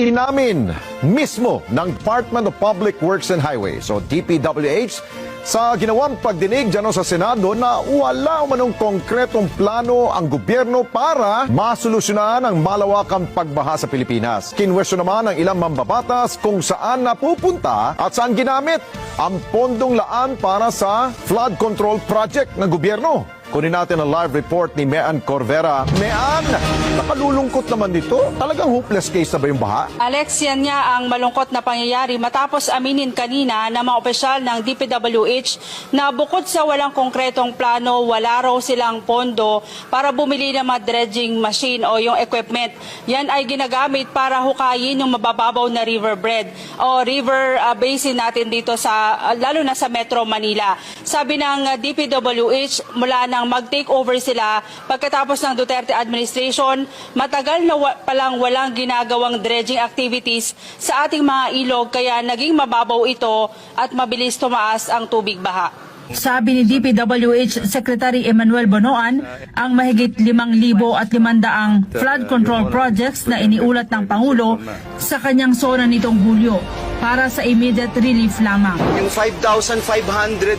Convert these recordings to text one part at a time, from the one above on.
Inamin mismo ng Department of Public Works and Highways o DPWH sa ginawang pagdinig dyan sa Senado na wala umanong konkretong plano ang gobyerno para masolusyonan ang malawakang pagbaha sa Pilipinas. Kinwestiyon naman ng ilang mambabatas kung saan napupunta at saan ginamit ang pondong laan para sa flood control project ng gobyerno. Kunin natin ang live report ni Mean Corvera. Mean, nakalulungkot naman dito. Talagang hopeless case na ba yung baha? Alex, yan nga ang malungkot na pangyayari matapos aminin kanina ng mga opisyal ng DPWH na bukod sa walang konkretong plano, wala raw silang pondo para bumili ng mga dredging machine o yung equipment. Yan ay ginagamit para hukayin yung mabababaw na riverbed o river uh, basin natin dito sa uh, lalo na sa Metro Manila. Sabi ng DPWH mula nang mag-take over sila pagkatapos ng Duterte administration, matagal na wa- palang walang ginagawang dredging activities sa ating mga ilog kaya naging mababaw ito at mabilis tumaas ang tubig baha. Sabi ni DPWH Secretary Emmanuel Bonoan, ang mahigit 5,000 at 500 flood control projects na iniulat ng Pangulo sa kanyang zona nitong Hulyo para sa immediate relief lamang. Yung 5,500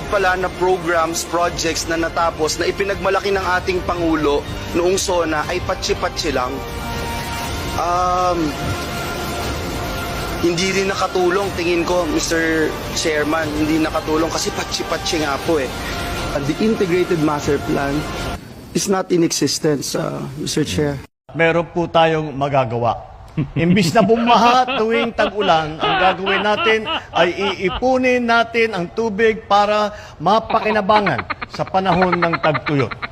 pala na programs, projects na natapos na ipinagmalaki ng ating Pangulo noong SONA ay patsi-patsi lang. Um, hindi rin nakatulong, tingin ko, Mr. Chairman, hindi nakatulong kasi patsi-patsi nga po eh. And the integrated master plan is not in existence, uh, Mr. Chair. meron po tayong magagawa. Imbis na bumaha tuwing tag-ulan, ang gagawin natin ay iipunin natin ang tubig para mapakinabangan sa panahon ng tagtuyot.